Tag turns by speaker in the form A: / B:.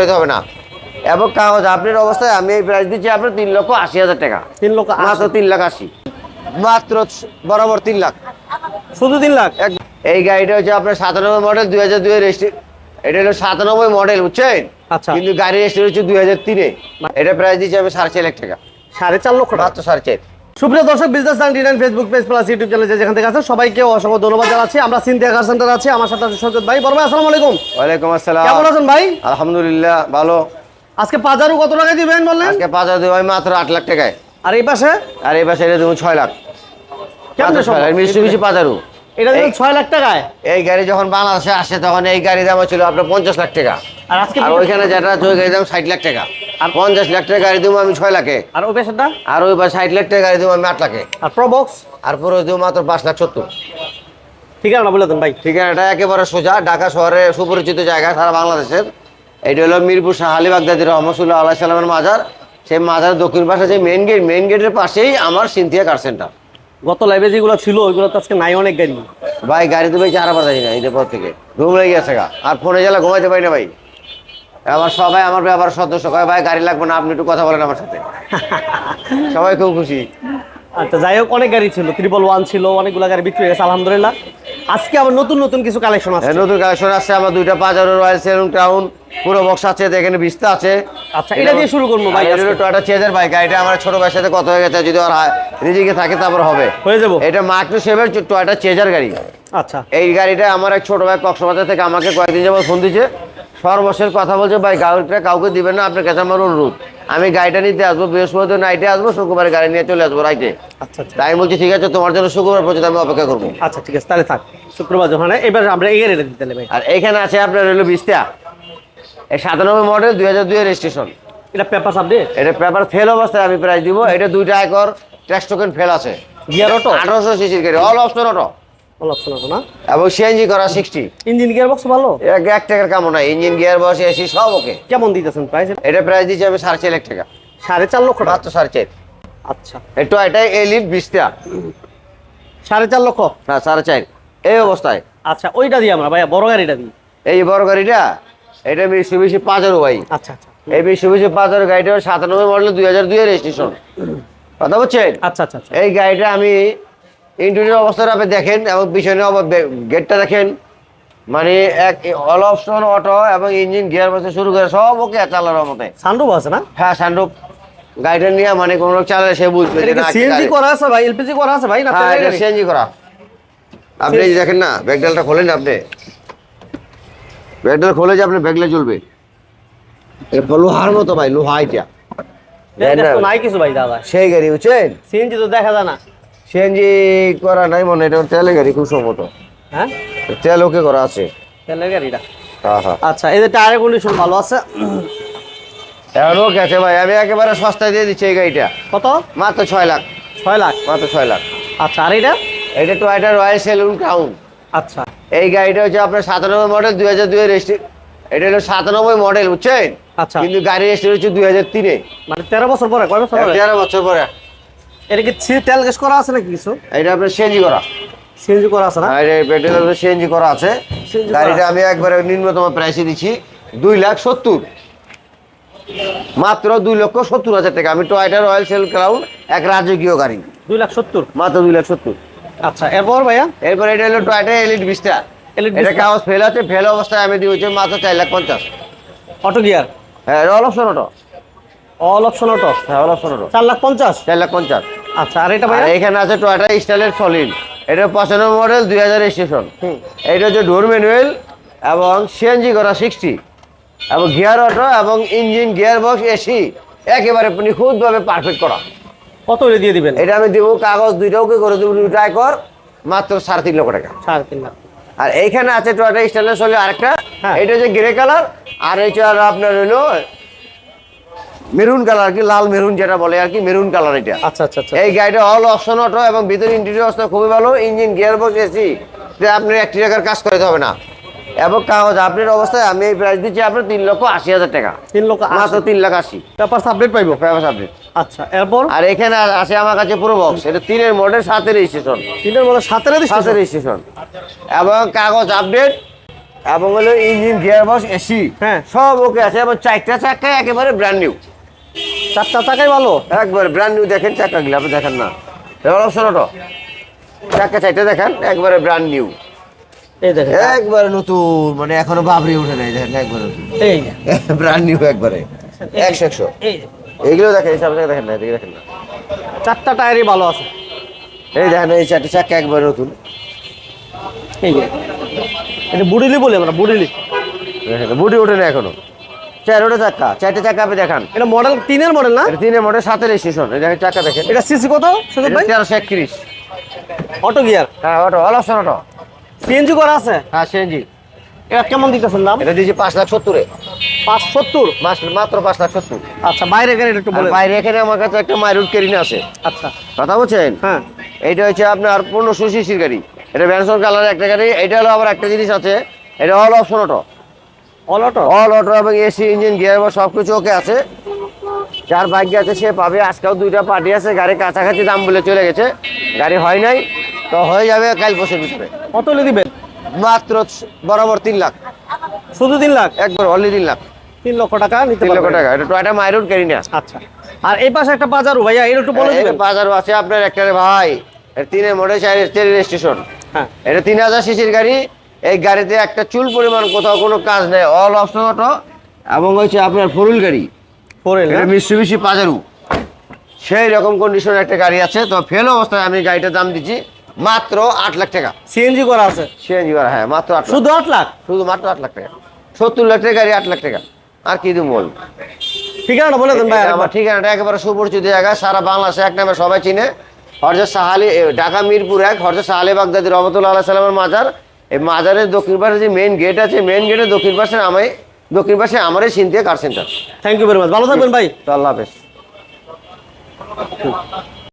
A: হবে না। এবং কাগজ আপডেট অবস্থায় আমি এই প্রাইস দিচ্ছি আপনার তিন লক্ষ আশি হাজার টাকা।
B: তিন লক্ষ।
A: মাত্র তিন লাখ আশি। মাত্র বরাবর তিন লাখ।
B: শুধু তিন লাখ?
A: এই গাড়িটা হচ্ছে আপনার সাতানব্বই মডেল দুই হাজার দুই এটা হলো সাতানব্বই মডেল বুঝছেন?
B: আচ্ছা।
A: কিন্তু গাড়ি রেজিস্ট্রি হচ্ছে দুই হাজার তিনে। এটা প্রাইস দিচ্ছি আমি সাড়ে চার লাখ টাকা।
B: সাড়ে চার লক্ষ
A: মাত্র সাড়ে চার।
B: সুপ্রিয় দর্শক business ninety nine Facebook page plus YouTube channel যেখান থেকে আছেন সবাইকে অসংখ্য ধন্যবাদ জানাচ্ছি। আমরা সিনথিয়া কার সেন্টার আছি আমার সাথে আছে সৈকত ভাই। বড় ভাই আসসালামু আলাইকুম।
A: ওয়ালাইকুম আসসালাম।
B: কেমন আছেন ভাই?
A: আলহামদুলিল্লাহ ভালো।
B: আজকে বাজারও কত টাকা দিবেন বললেন?
A: আজকে দেবো মাত্র আট লাখ টাকায়।
B: আর এই পাশে?
A: আর এই পাশে এটা দেবো ছয় লাখ।
B: এটা দিবেন ছয় লাখ টাকায়?
A: এই গাড়ি যখন বাংলাদেশে আসে তখন এই গাড়ির দাম ছিল আপনার পঞ্চাশ লাখ টাকা।
B: আর আজকে
A: ওইখানে যেটা ওই গাড়ির দাম ষাট লাখ টাকা। আর পঞ্চাশ লাখ টাকা গাড়ি দেবো আমি ছয় লাখে।
B: আর ওই পাশেরটা
A: আর ওই বা ষাট লাখ টাকা গাড়ি দেবো আমি আট লাখে।
B: আর প্রবক্স
A: আর পুরো দেবো মাত্র পাঁচ লাখ সত্তর।
B: ঠিকানা বলে দেন ভাই।
A: ঠিকানাটা একেবারে সোজা ঢাকা শহরে সুপরিচিত জায়গা সারা বাংলাদেশের। এটা হলো মিরপুর শাহ আলী বাগদাদি রহমতুল্লাহ আল্লাহ সাল্লামের মাজার। সেই মাজার দক্ষিণ পাশে যে মেন গেট মেন গেটের পাশেই আমার সিনথিয়া কার সেন্টার
B: গত লাইভে যেগুলো ছিল ওইগুলো তো আজকে নাই অনেক গাড়ি।
A: ভাই গাড়িতে ভাই চারা পাঠাই না ঈদের পর থেকে। ঘুম লেগে গেছে গা। আর ফোনে গেলে ঘুমাইতে পারি না ভাই। আমার সবাই আমার ব্যাপার সদস্য কয় ভাই গাড়ি লাগবে না আপনি একটু কথা বলেন আমার সাথে। সবাই খুব খুশি।
B: আচ্ছা যাই হোক অনেক গাড়ি ছিল ট্রিপল ওয়ান ছিল অনেকগুলো গাড়ি বিক্রি হয়ে গেছে আলহামদুলিল্লাহ। আজকে আবার নতুন নতুন কিছু কালেকশন আছে
A: নতুন কালেকশন আসছে আমার দুইটা পাজারো রয়্যাল সেলুন টাউন পুরো বক্স আছে এখানে বিস্তা আছে।
B: আচ্ছা, এটা দিয়ে শুরু করব ভাই।
A: টয়টা চেজার বাইক এটা আমার ছোট ভাইয়ের সাথে কথা হয়ে গেছে যদি আর রিজিকে থাকে তারপর হবে।
B: হয়ে যাব।
A: এটা মার্ক টু সেভের টয়টা চেজার গাড়ি।
B: আচ্ছা।
A: এই গাড়িটা আমার এক ছোট ভাই কক্সবাজার থেকে আমাকে কয়েকদিন যাবত ফোন দিচ্ছে সর্বশেষ কথা বলছে ভাই গাড়িটা কাউকে দিবেন না আপনার কাছে আমার অনুরোধ। আমি গাড়িটা নিতে আসব বৃহস্পতিবার নাইটে আসব শুক্রবারে গাড়ি নিয়ে চলে আসব রাইটে
B: আচ্ছা আচ্ছা।
A: তাই বলছি ঠিক আছে তোমার জন্য শুক্রবার পর্যন্ত আমি অপেক্ষা করব।
B: আচ্ছা ঠিক আছে তাহলে থাক। শুক্রবার যখন এবার আমরা গাড়িটা দিতে ভাই।
A: আর এখানে আছে আপনার রইল বিস্তা। এই সাতানব্বই মডেল দুই হাজার দুই রেজিস্ট্রেশন
B: এটা পেপার আপডেট
A: এটা পেপার ফেল অবস্থায় আমি প্রাইস দিব। এটা দুইটা একর ট্যাক্স টোকেন ফেল আছে।
B: গিয়ার অটো
A: আঠারোশো সিসির গাড়ি অল অপশন অটো এবং সিএনজি করা সিক্সটি
B: ইঞ্জিন গিয়ার বক্স ভালো?
A: এক টাকার কামো ইঞ্জিন গিয়ার বসে এসি সব ওকে।
B: কেমন দিতেছেন প্রাইস
A: এটা প্রাইস দিচ্ছি আমি সাড়ে চার লাখ টাকা।
B: সাড়ে চার লক্ষ টাকা?
A: সাড়ে চার।
B: আচ্ছা।
A: একটু এটা এলিট বিশটা।
B: সাড়ে চার লক্ষ?
A: হ্যাঁ সাড়ে চার। এই অবস্থায়।
B: আচ্ছা ওইটা দিই আমরা ভাইয়া বড় গাড়িটা দিই।
A: এই বড় গাড়িটা এটা বেশি বেশি পাঁচেরও ভাই।
B: আচ্ছা আচ্ছা।
A: এই বেশি বেশি পাঁচের গাড়িটা সাতানব্বই মডেল দুই হাজার দুই রেজিস্ট্রেশন কথা বলছেন
B: আচ্ছা আচ্ছা আচ্ছা।
A: এই গাড়িটা আমি ইন্টেরিয়র অবস্থাটা আপনি দেখেন এবং পিছনে গেটটা দেখেন। মানে এক অল অপশন অটো এবং ইঞ্জিন গিয়ার বসে শুরু করে সব ওকে চালানোর মতে।
B: সানরুফ আছে না?
A: হ্যাঁ সানরূপ গাড়িটা নিয়ে মানে কোনো লোক চালালে সে বুঝবে
B: সিএনজি করা আছে ভাই এলপিজি করা আছে ভাই না
A: হ্যাঁ এটা সিএনজি করা। আপনি এই দেখেন না ব্যাগডালটা খোলেন আপনি? ব্যাগডাল খোলে যে আপনি ব্যাগলে চলবে। এটা লোহার মতো ভাই লোহা এটা।
B: নাই কিছু ভাই দাদা।
A: সেই গাড়ি বুঝছেন?
B: সিএনজি তো দেখা যায় না।
A: সিএনজি করা নাই মনে এটা তেলের গাড়ি খুব সম্ভবত
B: হ্যাঁ?
A: তেল ওকে করা আছে।
B: তেলের গাড়িটা?
A: হ্যাঁ হ্যাঁ।
B: আচ্ছা এদের টায়ারের কন্ডিশন ভালো আছে?
A: এখন ওকে আছে ভাই আমি একেবারে সস্তায় দিয়ে দিচ্ছি এই গাড়িটা।
B: কত?
A: মাত্র ছয় লাখ।
B: ছয় লাখ?
A: মাত্র ছয় লাখ।
B: আচ্ছা আর এটা?
A: এটা টয়টা রয়্যাল সেলুন টাউন
B: আচ্ছা।
A: এই গাড়িটা হচ্ছে আপনার সাতানব্বই মডেল দুই হাজার দুই রেজিস্ট্রি এটা হলো সাতানব্বই মডেল বুঝছেন?
B: আচ্ছা।
A: কিন্তু গাড়ি রেজিস্ট্রি হচ্ছে দুই হাজার তিনে।
B: মানে তেরো বছর পরে কয় বছর পরে?
A: তেরো বছর পরে।
B: এটা কি তেল গ্যাস করা আছে নাকি কিছু?
A: এটা আপনার সিএনজি করা।
B: সিএনজি করা আছে না?
A: আর পেট্রোল সিএনজি করা আছে। গাড়িটা আমি একবারে নিম্নতম প্রাইসে দিচ্ছি দুই লাখ সত্তর। মাত্র দুই লক্ষ সত্তর হাজার টাকা। আমি টয়টা রয়্যাল সেল ক্রাউন এক রাজকীয় গাড়ি।
B: দুই লাখ সত্তর?
A: মাত্র দুই লাখ সত্তর।
B: আচ্ছা এরপর ভাইয়া?
A: এরপর এটা হলো টয়টা এলিট বিস্টা এটা। কাগজ ফেল আছে ফেল অবস্থায় আমি দিয়েছি মাত্র চার লাখ পঞ্চাশ।
B: অটো গিয়ার
A: হ্যাঁ all option auto
B: all option auto
A: হ্যাঁ অল অপশন অটো
B: চার লাখ পঞ্চাশ?
A: চার লাখ পঞ্চাশ।
B: আচ্ছা আর এটা ভাইয়া?
A: এখানে আছে টয়টা স্টাইলের সলিড এটা পঁচানব্বই মডেল দুই হাজার স্টেশন এটা হচ্ছে ডোর ম্যানুয়াল এবং সিএনজি করা সিক্সটি এবং গিয়ার অটো এবং ইঞ্জিন গিয়ার বক্স এসি একেবারে নিখুঁতভাবে পারফেক্ট করা।
B: কত দিয়ে দিবেন?
A: এটা আমি দেবো কাগজ দুইটাকে করে দেবো? দুইটা কর মাত্র সাড়ে তিন লক্ষ টাকা।
B: সাড়ে তিন লাখ
A: আর এইখানে আছে টয়টা স্টাইলের সলিড আরেকটা।
B: হ্যাঁ।
A: এটা হচ্ছে গ্রে কালার আর এটা আপনার হলো মেরুন কালার কি লাল মেরুন যেটা বলে আর কি মেরুন কালার এটা।
B: আচ্ছা আচ্ছা আচ্ছা।
A: এই গাড়িটা অল অপশন অটো এবং ভিতরে ইন্টেরিয়র অবস্থা খুবই ভালো ইঞ্জিন গিয়ার বক্স এসি যে আপনি একটি টাকার কাজ করতে হবে না। এবং কাগজ আপডেট অবস্থায় আমি এই প্রাইস দিচ্ছি আপনার তিন লক্ষ আশি হাজার টাকা।
B: তিন লক্ষ
A: মাত্র তিন লাখ আশি।
B: পেপার আপডেট পাইবো?
A: প্রাইভেট আপডেট
B: আচ্ছা এরপর?
A: আর এখানে আছে আমার কাছে পুরো বক্স এটা তিনের মডেল সাতের রেজিস্ট্রেশন
B: তিনের মডেল সাতের
A: সাতের রেজিস্ট্রেশন এবং কাগজ আপডেট এবং হলো ইঞ্জিন গিয়ার বক্স এসি
B: হ্যাঁ।
A: সব ওকে আছে এবং চারটা চাকা একেবারে ব্র্যান্ড নিউ
B: চারটা চাকাই ভালো।
A: একবারে ব্র্যান্ড নিউ দেখেন চাকাগুলো আপনি দেখেন না। এবার অপশন অটো চাকা চারটা দেখেন একবারে ব্র্যান্ড নিউ
B: এই দেখেন।
A: একবারে নতুন মানে এখনও বাবরি উঠে নাই দেখেন একবারে
B: এই
A: ব্র্যান্ড নিউ একবারে। একশো একশো। এইগুলো দেখেন এই সব দেখেন না এদিকে দেখেন না।
B: চারটা টায়ারই ভালো আছে।
A: এই দেখেন এই চারটে চাকা একবারে নতুন।
B: এই এটা বুড়িলি বলি আমরা বুড়িলি।
A: বুড়ি ওঠে না এখনও। চারোটা চাকা চারটে চাকা আপনি দেখান।
B: এটা মডেল তিনের মডেল না?
A: এটা তিনের মডেল সাতের স্টেশন এই দেখেন চাকা দেখেন।
B: এটা সিসি কত
A: তেরোশো একত্রিশ।
B: অটো গিয়ার
A: হ্যাঁ auto all option auto
B: CNG করা আছে?
A: হ্যাঁ সিএনজি
B: এটা কেমন দিতেছেন দাম?
A: এটা দিয়েছি পাঁচ লাখ সত্তরে।
B: পাঁচ সত্তর?
A: মাস- মাত্র পাঁচ লাখ সত্তর।
B: আচ্ছা বাইরে গাড়ি একটু
A: আর
B: বলে
A: বাইরে এখানে আমার কাছে একটা মাইরুট কেরিনা আছে।
B: আচ্ছা।
A: কথা বলছেন?
B: হ্যাঁ।
A: এইটা হচ্ছে আপনার পনেরোশো সিসির গাড়ি। এটা ব্যানসন কালারের একটা গাড়ি এটা হলো আবার একটা জিনিস আছে। এটা all option auto
B: all auto
A: all auto এবং এসি ইঞ্জিন গিয়ার বা সব কিছু ওকে আছে। যার ভাগ্য আছে সে পাবে। আজকেও দুইটা পার্টি আছে। গাড়ি কাছাকাছি দাম বলে চলে গেছে। গাড়ি হয় নাই তো হয়ে যাবে কাল বছর ভিতরে।
B: কত দিবেন?
A: মাত্র বরাবর তিন লাখ।
B: শুধু তিন লাখ?
A: একবার অনলি তিন লাখ।
B: তিন লক্ষ টাকা নিতে
A: তিন লক্ষ টাকা। এটা টয়টা মাইরুট গাড়ি না
B: আচ্ছা। আর এই পাশে একটা বাজারও ভাইয়া এটা একটু বলে দিবেন।
A: বাজারও আছে আপনার একটা ভাই। এর তিনের মডেল চার স্টেশন
B: হ্যাঁ।
A: এটা তিন হাজার সিসির গাড়ি। এই গাড়িতে একটা চুল পরিমাণ কোথাও কোনো কাজ নেই অল অপশন অটো এবং হচ্ছে আপনার ফোরুল গাড়ি।
B: ফোর এল
A: এটা মিশ্রবিশি পাজারু সেই রকম কন্ডিশনের একটা গাড়ি আছে তো ফেল অবস্থায় আমি গাড়িটার দাম দিচ্ছি মাত্র আট লাখ টাকা।
B: সিএনজি করা আছে?
A: সিএনজি করা হ্যাঁ মাত্র আট
B: শুধু আট লাখ?
A: শুধু মাত্র আট লাখ টাকা। সত্তর লাখ টাকা গাড়ি আট লাখ টাকা। আর কি দিব বল
B: ঠিকানাটা বলে দেন ভাই
A: আমার ঠিকানাটা একেবারে সুপরিচিত জায়গা সারা বাংলাদেশে এক নামে সবাই চিনে। হরজত সাহালি ঢাকা মিরপুর এক হরজত সাহালি বাগদাদি রহমতুল্লাহ আল্লাহ সাল্লামের মাজার। এই মাজারের দক্ষিণ পাশে যে মেন গেট আছে মেন গেটের দক্ষিণ পাশে আমায় দক্ষিণ পাশে আমারই Cynthia car center
B: thank you very much ভালো থাকবেন ভাই।
A: তো আল্লাহ হাফেজ।